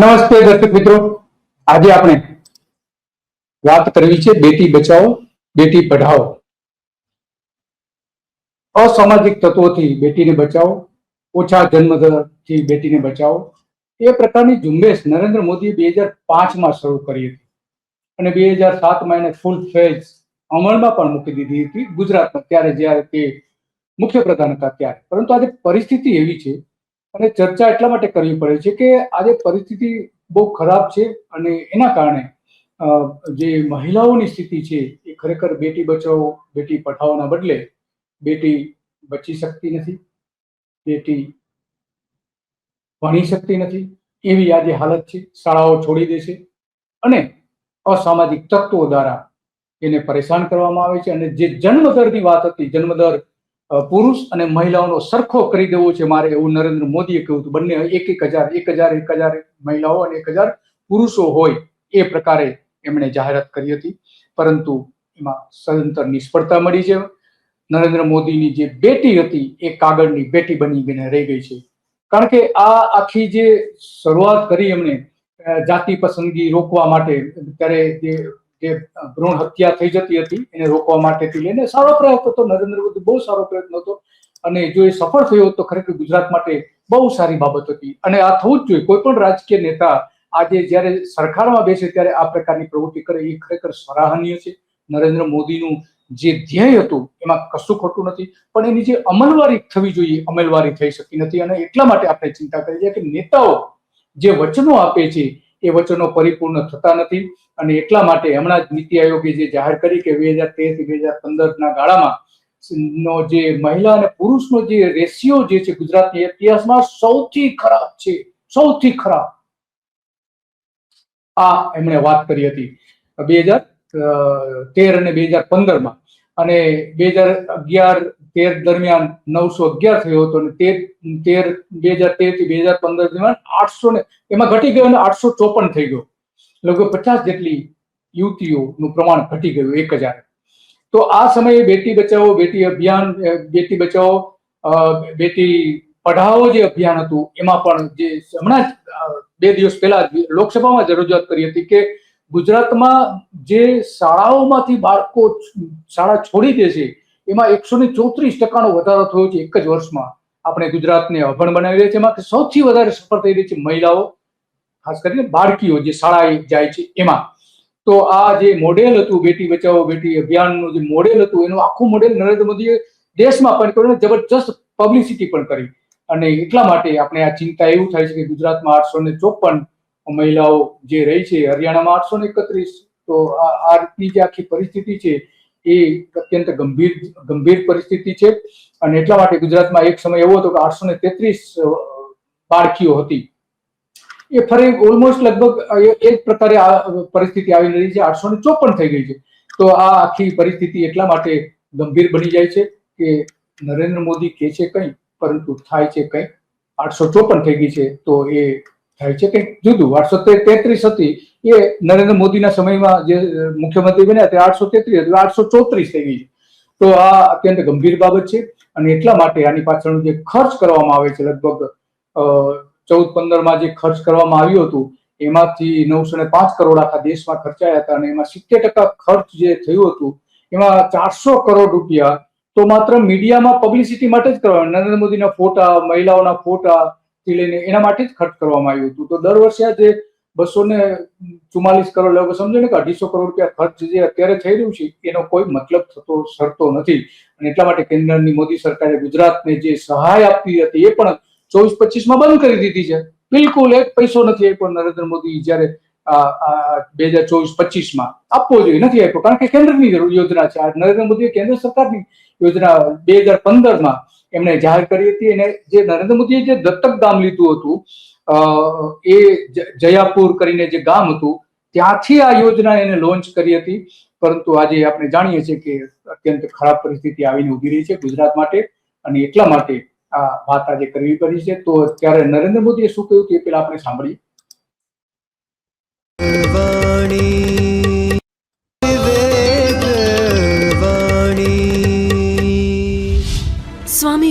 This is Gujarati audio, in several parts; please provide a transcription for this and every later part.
નમસ્તે દર્શક મિત્રો. આજે આપણે વાત કરવી છે બેટી બચાવો, બેટી પઢાઓ. અસામાજિક તત્વોથી બેટીને બચાવો, ઓછા જન્મદરથી બેટીને બચાવો. એ પ્રકારની ઝુંબેશ નરેન્દ્ર મોદીએ બે હજાર પાંચમાં શરૂ કરી હતી. અને બે હજાર સાતમાં એને ફૂલ ફેજ અમલમાં પણ મૂકી દીધી હતી ગુજરાતમાં, ત્યારે જ્યારે તે મુખ્ય પ્રધાન હતા ત્યારે. પરંતુ આજે પરિસ્થિતિ એવી છે અને ચર્ચા એટલા માટે કરવી પડે છે કે આજે પરિસ્થિતિ બહુ ખરાબ છે અને એના કારણે જે મહિલાઓની સ્થિતિ છે એ ખરેખર બેટી બચાવો, બેટી પઠાવોના બદલે બેટી બચી શકતી નથી, બેટી ભણી શકતી નથી, એવી આજે હાલત છે, શાળાઓ છોડી દે છે અને અસામાજિક તત્વો દ્વારા એને પરેશાન કરવામાં આવે છે અને જે જન્મદરની વાત હતી, જન્મદર પુરુષ અને મહિલાઓનો સરખો કરી દેવો છે મારે એવું નરેન્દ્ર મોદીએ કહ્યું હતું. બંને એક એક હજાર એક હજાર એક હજાર મહિલાઓ અને એક હજાર પુરુષો હોય એ પ્રકારે એમણે જાહેરાત કરી હતી. પરંતુ એમાં સદંતર નિષ્ફળતા મળી છે. નરેન્દ્ર મોદીની જે બેટી હતી એ કાગળની બેટી બની ગઈને રહી ગઈ છે. કારણ કે આ આખી જે શરૂઆત કરી એમણે જાતિ પસંદગી રોકવા માટે, ત્યારે જે જે ભ્રૂણ હત્યા થઈ જતી હતી, એને રોકવા માટેથી લઈને સારો પ્રયત્ન હતો. નરેન્દ્ર મોદી બહુ સારો પ્રયત્ન હતો. અને જો એ સફળ થયો તો ખરેખર ગુજરાત માટે બહુ સારી બાબત હતી. અને આ થવું જ જોઈએ. કોઈ પણ રાજકીય નેતા આજે જ્યારે સરકારમાં બેસે ત્યારે આ પ્રકારની પ્રવૃત્તિ કરે, એ ખરેખર સરાહનીય છે. નરેન્દ્ર મોદીનું જે ધ્યેય હતું, એમાં કશું ખોટું નથી. પણ એની જે અમલવારી થવી જોઈએ અમલવારી થઈ શકી નથી. અને એટલા માટે આપણે ચિંતા કરી છે કે નેતાઓ જે વચનો આપે છે એ વચનો પરિપૂર્ણ થતા નથી. અને એટલા માટે હમણાં જ નીતિ આયોગે જે જાહેર કરી કે બે હજાર તેર બે હજાર પંદરના ગાળામાં નો જે મહિલા અને પુરુષનો જે રેશિયો જે છે ગુજરાતની ઇતિહાસમાં સૌથી ખરાબ છે. સૌથી ખરાબ. આ એમણે વાત કરી હતી. બે હજાર તેર અને બે હજાર પંદરમાં. અને બે હજાર અગિયાર તેર દરમિયાન નવસો અગિયાર થયો હતો અને તેર તેર, બે હજાર તેરથી બે હજાર પંદર દરમિયાન આઠસો ને, એમાં ઘટી ગયો અને આઠસો ચોપન થઈ ગયો. લગભગ પચાસ જેટલી યુવતીઓનું પ્રમાણ ઘટી ગયું એક હજાર. તો આ સમયે બેટી બચાવો, બેટી અભિયાન બેટી બચાવો બેટી પઢાઓ જે અભિયાન હતું, એમાં પણ જે હમણાં જ બે દિવસ પહેલા લોકસભામાં જ રજૂઆત કરી હતી કે ગુજરાતમાં જે શાળાઓમાંથી બાળકો શાળા છોડી દે છે એમાં એકસો ને ચોત્રીસ ટકાનો વધારો થયો છે એક જ વર્ષમાં. આપણે ગુજરાતને અભણ બનાવી રહ્યા છે. એમાં સૌથી વધારે સફળ થઈ રહી છે મહિલાઓ, ખાસ કરીને બાળકીઓ જે શાળાએ જાય છે એમાં. તો આ જે મોડેલ હતું બેટી બચાવો, બેટી અભિયાનનું જે મોડેલ હતું, એનું આખું મોડેલ નરેન્દ્ર મોદીએ દેશમાં પણ કર્યું જબરજસ્ત પબ્લિસિટી પણ કરી. અને એટલા માટે આપણે આ ચિંતા એવું થાય છે કે ગુજરાતમાં આઠસો ને ચોપન મહિલાઓ જે રહી છે, હરિયાણામાં આઠસો ને એકત્રીસ. તો આ રીતની જે આખી પરિસ્થિતિ છે એ અત્યંત ગંભીર ગંભીર પરિસ્થિતિ છે. અને એટલા માટે ગુજરાતમાં એક સમય એવો હતો કે આઠસો ને તેત્રીસ બાળકીઓ હતી. એ ફરી ઓલમોસ્ટ લગભગ એ એ પ્રકારે આ પરિસ્થિતિ આવી રહી છે. આઠસો ને ચોપન થઈ ગઈ છે. તો આ આખી પરિસ્થિતિ એટલા માટે ગંભીર બની જાય છે કે નરેન્દ્ર મોદી કહે છે કંઈ, પરંતુ થાય છે કંઈ. આઠસો ચોપન થઈ ગઈ છે તો એ થાય છે કંઈક જુદું, આઠસો તેત્રીસ હતી. એ નરેન્દ્ર મોદીના સમયમાં જે મુખ્યમંત્રી બન્યા તે આઠસો તેત્રીસ એટલે આઠસો ચોત્રીસ થઈ ગઈ. તો આ અત્યંત ગંભીર બાબત છે અને એટલા માટે આની પાછળનું જે ખર્ચ કરવામાં આવે છે લગભગ ચૌદ પંદરમાં જે ખર્ચ કરવામાં આવ્યું હતું, એમાંથી નવસો ને પાંચ કરોડ આખા દેશમાં ખર્ચાયા હતા અને એમાં સિત્તેર ટકા ખર્ચ જે થયું હતું, એમાં ચારસો કરોડ રૂપિયા તો માત્ર મીડિયામાં પબ્લિસિટી માટે જ કરવા. નરેન્દ્ર મોદીના ફોટા, મહિલાઓના ફોટા થી લઈને એના માટે જ ખર્ચ કરવામાં આવ્યું હતું. તો દર વર્ષે આ જે બસો ને ચુમ્માલીસ કરોડ લગભગ સમજો ને કે અઢીસો કરોડ રૂપિયા ખર્ચ જે અત્યારે થઈ રહ્યું છે, એનો કોઈ મતલબ થતો સરતો નથી. અને એટલા માટે કેન્દ્રની મોદી સરકારે ગુજરાતને જે સહાય આપવી હતી એ પણ ચોવીસ પચીસમાં બંધ કરી દીધી છે. બિલકુલ એક પૈસો નથી આપ્યો નરેન્દ્ર મોદી જ્યારે બે હજાર ચોવીસ પચીસમાં આપવો જોઈએ, નથી આપ્યો. કારણ કે કેન્દ્રની યોજના છે. આ નરેન્દ્ર મોદીએ કેન્દ્ર સરકારની યોજના બે હજાર પંદરમાં એમણે જાહેર કરી હતી અને જે નરેન્દ્ર મોદીએ જે દત્તક ગામ લીધું હતું એ જયાપુર કરીને જે ગામ હતું, ત્યાંથી આ યોજના એને લોન્ચ કરી હતી. પરંતુ આજે આપણે જાણીએ છીએ કે અત્યંત ખરાબ પરિસ્થિતિ આવીને ઊભી રહી છે ગુજરાત માટે અને એટલા માટે આ વાત આજે કરવી પડી છે. તો ત્યારે નરેન્દ્ર મોદીએ શું કહ્યું તે પેલા આપણે સાંભળીએ.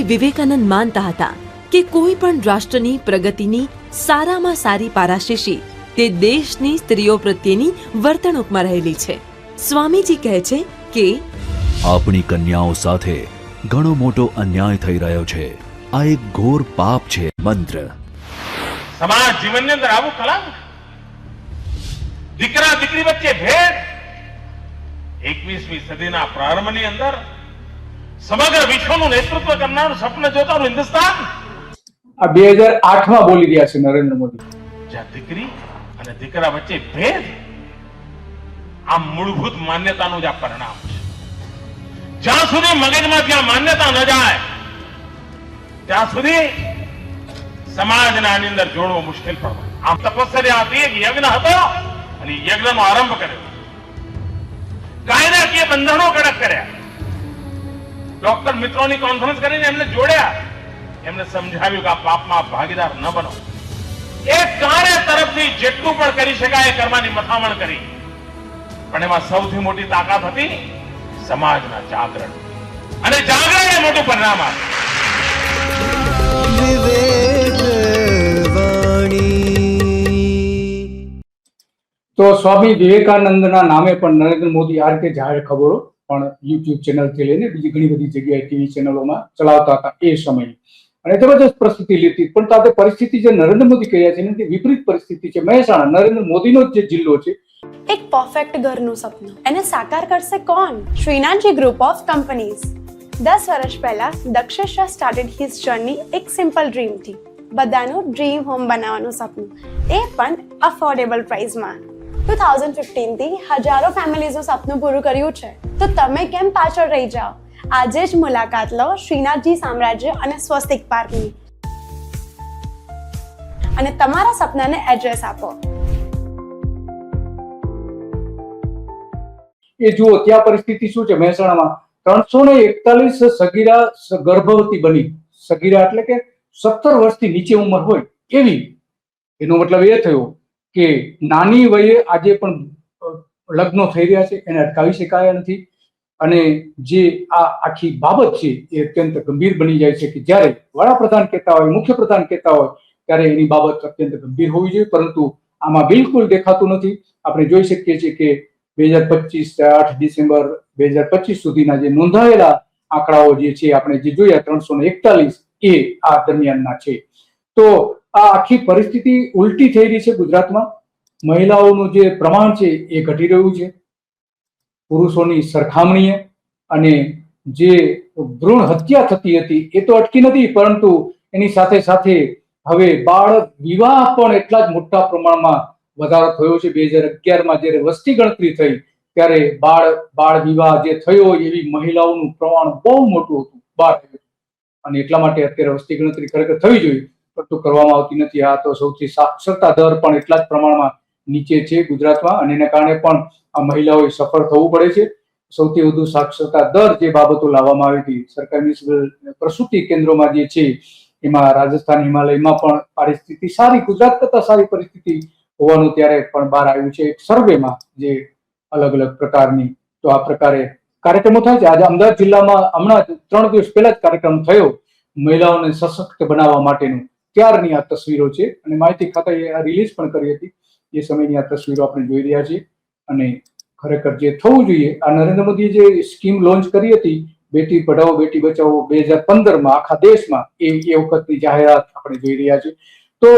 સ્વામી વિવેકાનંદ માનતા હતા કે કોઈ પણ રાષ્ટ્રની પ્રગતિની સારામાં સારી પારાશીશી તે દેશની સ્ત્રીઓ પ્રત્યેની વર્તણૂકમાં રહેલી છે. સ્વામીજી કહે છે કે આપણી કન્યાઓ સાથે ઘણો મોટો અન્યાય થઈ રહ્યો છે. આ એક ઘોર પાપ છે. મંત્ર. સમાજ જીવનની અંદર આવું કલંક. દીકરા દીકરી વચ્ચે ભેદ. એકવીસમી સદીના પ્રારંભની અંદર સમગ્ર વિશ્વનું નેતૃત્વ કરનાર સ્વપ્ન જોતાનું હિન્દુસ્તાન? આ બે હજાર આઠમાં બોલી રહ્યા છે નરેન્દ્ર મોદી. જ્યાં દીકરી અને દીકરા વચ્ચે ભેદ આ મૂળભૂત માન્યતાનું જ આ પરિણામ છે. જ્યાં સુધી મગજમાં ત્યાં માન્યતા ન જાય ત્યાં સુધી સમાજના આની અંદર જોડવો મુશ્કેલ પણ આમ તપસ્યા હતી એક યજ્ઞ હતો અને યજ્ઞનો આરંભ કર્યો. કાયદાકીય બંધનો કડક કર્યા. ડોક્ટર મિત્રોની કોન્ફરન્સ કરીને એમને જોડ્યા. એમને સમજાવ્યું કે આ પાપમાં ભાગીદાર ન બનો. એ કાર્ય તરફથી જેટલું પણ કરી શકાય એ કરવાની મથામણ કરી. પણ એમાં સૌથી મોટી તાકાત હતી સમાજના જાગરણ. અને જાગરણ એ મોટું પરિણામ તો સ્વામી વિવેકાનંદના નામે પણ નરેન્દ્ર મોદી આ રીતે જાહેર ખબરો પણ યુટ્યુબ ચેનલથી લઈને બીજી ઘણી બધી જગ્યાએ ટીવી ચેનલોમાં ચલાવતા હતા એ સમયે. અને જબરજસ્ત પરિસ્થિતિ લીધી પણ તાતે પરિસ્થિતિ જે નરેન્દ્ર મોદી કહ્યા છે ને તે વિપરીત પરિસ્થિતિ છે. મહેસાણા નરેન્દ્ર મોદીનો જે જિલ્લો છે. એક પરફેક્ટ ઘરનું સપનું. એને સાકાર કરશે કોણ? શ્રીનાથજી ગ્રુપ ઓફ કંપનીઝ દસ વર્ષ પહેલા દક્ષેશા સ્ટાર્ટેડ હિઝ જર્ની એક સિમ્પલ ડ્રીમથી બધાનું ડ્રીમ હોમ બનાવવાનું સપનું. એ પણ અફોર્ડેબલ પ્રાઇસમાં ટુ થાઉઝન્ડ હજારો ફેમિલીઝનું સપનું પૂરું કર્યું છે. તો તમે કેમ પાછળ રહી જાઓ? આજે જ મુલાકાત લો શ્રીનાથજી સામ્રાજ્ય અને સ્વસ્તિક પાર્કની. અને તમારા સપનાને એડ્રેસ આપો. એ જુઓ, ત્યાં પરિસ્થિતિ શું છે મહેસાણામાં? ત્રણસો ને એકતાલીસ સગીરા ગર્ભવતી બની. સગીરા એટલે કે સત્તર વર્ષથી નીચે ઉંમર હોય એવી. એનો મતલબ એ થયો કે નાની વયે આજે પણ લગ્નો થઈ રહ્યા છે, એને અટકાવી શકાયા નથી. અને જે આ આખી બાબત છે એ અત્યંત ગંભીર બની જાય છે કે જ્યારે વડાપ્રધાન કહેતા હોય, મુખ્યપ્રધાન કહેતા હોય, ત્યારે એની બાબત અત્યંત ગંભીર હોવી જોઈએ. પરંતુ આમાં બિલકુલ દેખાતું નથી. આપણે જોઈ શકીએ છીએ કે બે હજાર પચીસ આઠ ડિસેમ્બર બે હજાર પચીસ સુધીના જે નોંધાયેલા આંકડાઓ જે છે, આપણે જે જોયા, ત્રણસો એકતાલીસ એ આ દરમિયાનના છે. તો આ આખી પરિસ્થિતિ ઉલટી થઈ રહી છે ગુજરાતમાં. મહિલાઓનું જે પ્રમાણ છે એ ઘટી રહ્યું છે. પુરુષોની સરખામણીએ અને જે ભ્રૂણ હત્યા થતી હતી એ તો અટકી નથી, પરંતુ એની સાથે સાથે હવે બાળ વિવાહ પણ એટલા જ મોટા પ્રમાણમાં વધારો થયો છે. બે હજાર અગિયારમાં જ્યારે વસ્તી ગણતરી થઈ, ત્યારે બાળ બાળ વિવાહ જે થયો એવી મહિલાઓનું પ્રમાણ બહુ મોટું હતું બાળ અને એટલા માટે અત્યારે વસ્તી ગણતરી ખરેખર થવી જોઈએ. પરંતુ કરવામાં આવતી નથી. આ તો સૌથી સાક્ષરતા દર પણ એટલા જ પ્રમાણમાં નીચે છે ગુજરાતમાં અને એના કારણે પણ આ મહિલાઓએ સફળ થવું પડે છે. સૌથી વધુ સાક્ષરતા દર જે બાબતો લાવવામાં આવી હતી, સરકારની પ્રસૂતિ કેન્દ્રોમાં જે છે, એમાં રાજસ્થાન હિમાલયમાં પણ પરિસ્થિતિ સારી, ગુજરાત કરતા સારી પરિસ્થિતિ હોવાનું ત્યારે પણ બહાર આવ્યું છે. એક સર્વેમાં જે અલગ અલગ પ્રકારની તો આ પ્રકારે કાર્યક્રમો થાય છે. આજે અમદાવાદ જિલ્લામાં હમણાં ત્રણ દિવસ પહેલા જ કાર્યક્રમ થયો મહિલાઓને સશક્ત બનાવવા માટેનું. ત્યારની આ તસવીરો છે અને માહિતી ખાતાએ આ રિલીઝ પણ કરી હતી. એ સમયની આ તસવીરો આપણે જોઈ રહ્યા છીએ અને ખરેખર જે થવું જોઈએ, આ નરેન્દ્ર મોદીએ જે સ્કીમ લોન્ચ કરી હતી, બેટી પઢાઓ, બેટી બચાવો બે હજાર પંદરમાં આખા દેશમાં, એ એ વખતની જાહેરાત આપણે જોઈ રહ્યા છીએ. તો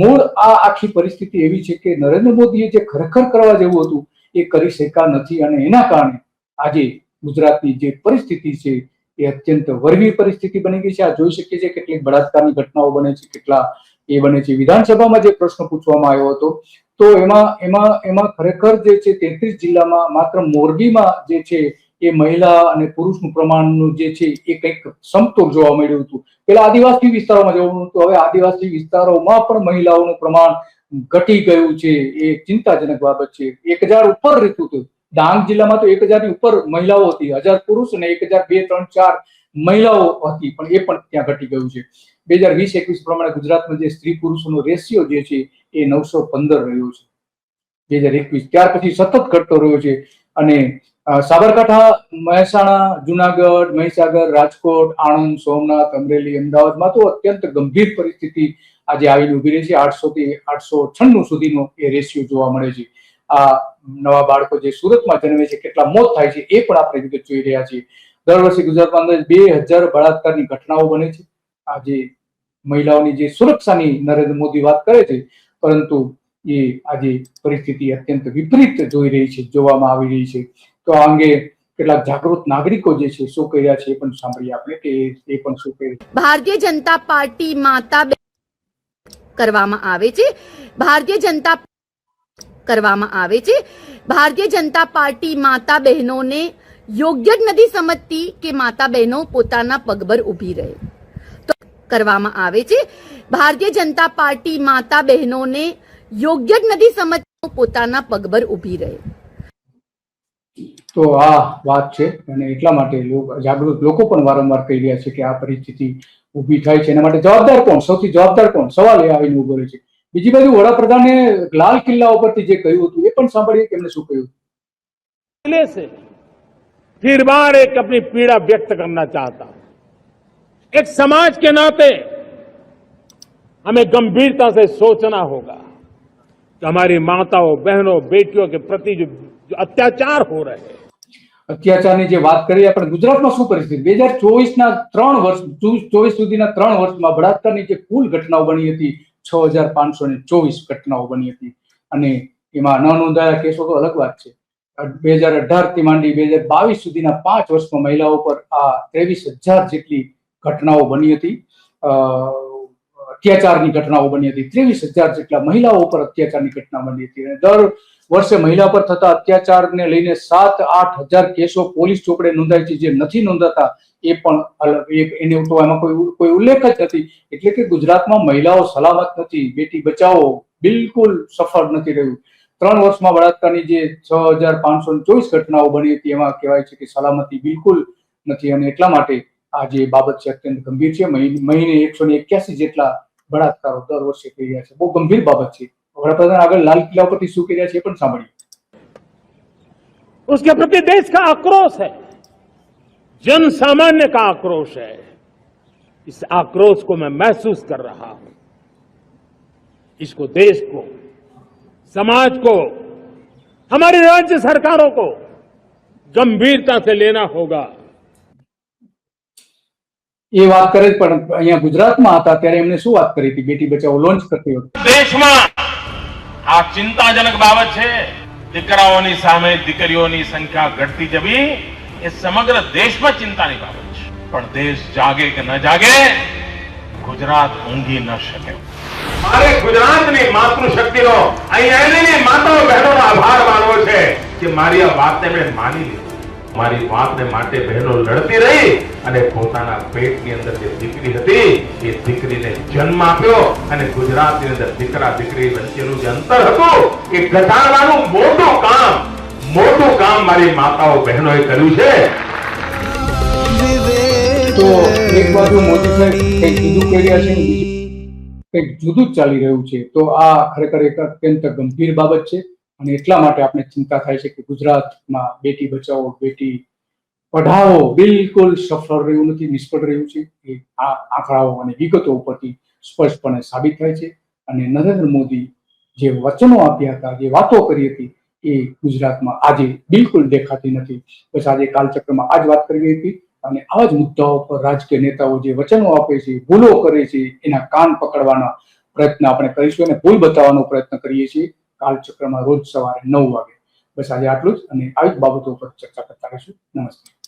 મૂળ આ આખી પરિસ્થિતિ એવી છે કે નરેન્દ્ર મોદીએ જે ખરેખર કરવા જેવું હતું, એ કરી શક્યા નથી અને એના કારણે આજે ગુજરાતની જે પરિસ્થિતિ છે એ અત્યંત વરવી પરિસ્થિતિ બની ગઈ છે. આ જોઈ શકીએ છીએ કેટલીક બળાત્કારની ઘટનાઓ બને છે, કેટલા એ બને છે. વિધાનસભામાં જે પ્રશ્ન પૂછવામાં આવ્યો હતો, તો એમાં એમાં એમાં ખરેખર જે છે તેત્રીસ જિલ્લામાં માત્ર મોરબીમાં જે છે એ મહિલા અને પુરુષનું પ્રમાણનું જે છે એ કંઈક સમતોલ જોવા મળ્યું હતું. પેલા આદિવાસી વિસ્તારોમાં જોવાનું હતું, હવે આદિવાસી વિસ્તારોમાં પણ મહિલાઓનું પ્રમાણ ઘટી ગયું છે. એ ચિંતાજનક બાબત છે. એક હજાર ઉપર રહેતું હતું ડાંગ જિલ્લામાં તો એક હજારની ઉપર મહિલાઓ હતી. હજાર પુરુષ અને એક હજાર બે, ત્રણ, ચાર મહિલાઓ હતી. પણ એ પણ ત્યાં ઘટી ગયું છે. બે હજાર વીસ, એકવીસ પ્રમાણે ગુજરાતમાં જે સ્ત્રી પુરુષોનો રેશિયો જે છે એ નવસો પંદર રહ્યો છે. બે હજાર એકવીસ, ત્યાર પછી સતત ઘટતો રહ્યો છે. અને સાબરકાંઠા, મહેસાણા, જુનાગઢ, મહીસાગર, રાજકોટ, આણંદ, સોમનાથ, અમરેલી, અમદાવાદમાં તો અત્યંત ગંભીર પરિસ્થિતિ આજે આવીને ઊભી રહી છે. આઠસો થી આઠસો છન્નું સુધીનો એ રેશિયો જોવા મળે છે. આ નવા બાળકો જે સુરતમાં જન્મે છે, કેટલા મોત થાય છે, એ પણ આપણે વિગત જોઈ રહ્યા છીએ. દર વર્ષે ગુજરાતમાં અંદર બે હજાર બળાત્કારની ઘટનાઓ બને છે. આજે મહિલાઓની જે સુરક્ષાની નરેન્દ્ર મોદી વાત કરે છે, પરંતુ એ આજે પરિસ્થિતિ અત્યંત વિપરીત જોઈ રહી છે, જોવામાં આવી રહી છે. તો આ અંગે કેટલાક જાગૃત નાગરિકો જે છે, શું કહી રહ્યા છે એ પણ સાંભળીએ આપણે કે એ પણ શું કહી ભારતીય જનતા પાર્ટી માતા કરવામાં આવે છે. ભારતીય જનતા કરવામાં આવે છે. ભારતીય જનતા પાર્ટી માતા બહેનોને યોગ્ય જ નથી સમજતી કે માતા બહેનો પોતાના પગભર ઊભી રહે. તો કરવામાં આવે છે. ભારતીય જનતા પાર્ટી માતા બહેનોને યોગ્ય જ નથી સમજતી પોતાના પગભર ઊભી રહે. તો આ વાત છે અને એટલા માટે જાગૃત લોકો પણ વારંવાર કહી રહ્યા છે કે આ પરિસ્થિતિ ઊભી થાય છે. એના માટે જવાબદાર કોણ? સૌથી જવાબદાર કોણ? સવાલ એ આવીને ઊભો રહે છે. બીજી બાજુ વડાપ્રધાને લાલ કિલ્લા ઉપરથી જે કહ્યું હતું એ પણ સાંભળીએ કે એમને શું કહ્યું पहले से फिर बार एक अपनी पीड़ा व्यक्त करना चाहता हूं एक समाज के नाते हमें गंभीरता से सोचना होगा कि हमारी माताओं बहनों बेटियों के प्रति जो, जो अत्याचार हो रहे हैं અત્યાચારની જે વાત કરીએ આપણે ગુજરાતમાં શું પરિસ્થિતિ બે હજાર ચોવીસના ત્રણ વર્ષ ચોવીસ સુધીના ત્રણ વર્ષમાં બળાત્કારની જે કુલ ઘટનાઓ બની હતી છ હજાર પાંચસો ને ચોવીસ ઘટનાઓ બની હતી. અને એમાં ન નોંધાયા કેસો તો અલગ વાત છે. બે હજાર અઢારથી માંડી બે હજાર બાવીસ સુધીના પાંચ વર્ષમાં મહિલાઓ પર આ ત્રેવીસ હજાર જેટલી ઘટનાઓ બની હતી. અત્યાચારની ઘટનાઓ બની હતી. ત્રેવીસ હજાર જેટલા મહિલાઓ ઉપર અત્યાચારની ઘટના બની હતી. અને દર વર્ષે મહિલા પર થતા અત્યાચારને લઈને સાત આઠ હજાર કેસો પોલીસ ચોપડે નોંધાય છે, જે નથી નોંધાતા, એ પણ એને તો એમાં કોઈ કોઈ ઉલ્લેખ જ નથી. એટલે કે ગુજરાતમાં મહિલાઓ સલામત નથી, બેટી બચાવો બિલકુલ સફળ નથી રહ્યું. ત્રણ વર્ષમાં બળાત્કારની જે છ હજાર પાંચસો ચોવીસ ઘટનાઓ બની હતી, એમાં કહેવાય છે કે સલામતી બિલકુલ નથી. અને એટલા માટે આ જે બાબત છે, અત્યંત ગંભીર છે. મહિને એકસો ને એક્યાસી જેટલા બળાત્કારો દર વર્ષે થઈ રહ્યા છે. બહુ ગંભીર બાબત છે. વડાપ્રધાન આગળ લાલ કિલ્લા પરથી શું કરી રહ્યા છે એ પણ સાંભળીએ उसके प्रति देश का आक्रोश है जन सामान्य का आक्रोश है इस आक्रोश को मैं महसूस कर रहा हूं इसको देश को समाज को हमारी राज्य सरकारों को गंभीरता से लेना होगा એ વાત કરે જ પણ અહીંયા ગુજરાતમાં હતા ત્યારે એમને શું વાત કરી હતી બેટી બચાવો લોન્ચ કરતી વખતે દેશમાં આ ચિંતાજનક બાબત છે. દીકરાઓની સામે દીકરીઓની સંખ્યા ઘટતી જવી એ સમગ્ર દેશમાં ચિંતાની બાબત છે. પણ દેશ જાગે કે ન જાગે, ગુજરાત ઊંઘી ન શકે. મારે ગુજરાતની માતૃશક્તિનો, અહીં આવેલી માતાઓ બહેનોનો આભાર માનવો છે કે મારી આ વાત તેમણે માની લીધી. મારી વાતને માટે બહેનો લડતી રહી અને પોતાના પેટની અંદર જે દીકરી હતી, એ દીકરીને જન્મ આપ્યો અને ગુજરાતની અંદર દીકરા દીકરી વચ્ચેનું જે અંતર હતું, એ ઘટાડવાનું મોટું કામ મોટું કામ મારી માતાઓ બહેનોએ કર્યું છે. તો એક બાજુ મોદી સાહેબ કંઈક જુદું કરી રહ્યા છે કંઈક જુદું જ ચાલી રહ્યું છે. તો આ ખરેખર એક અત્યંત ગંભીર બાબત છે. અને એટલા માટે આપણે ચિંતા થાય છે કે ગુજરાતમાં બેટી બચાવો, બેટી પઢાવો બિલકુલ સફળ રહ્યું નથી, નિષ્ફળ રહ્યું છે. એ આ આંકડાઓ અને વિગતો ઉપરથી સ્પષ્ટપણે સાબિત થાય છે. અને નરેન્દ્ર મોદી જે વચનો આપ્યા હતા, જે વાતો કરી હતી, એ ગુજરાતમાં આજે બિલકુલ દેખાતી નથી. બસ આજે કાલચક્રમાં આ જ વાત કરી હતી. અને આવા જ મુદ્દાઓ પર રાજકીય નેતાઓ જે વચનો આપે છે, ભૂલો કરે છે, એના કાન પકડવાના પ્રયત્ન આપણે કરીશું અને ભૂલ બતાવવાનો પ્રયત્ન કરીએ છીએ. કાલચક્રમાં રોજ સવારે નવ વાગે. બસ આજે આટલું જ અને આવી જ બાબતો ઉપર ચર્ચા કરતા રહીશું. નમસ્તે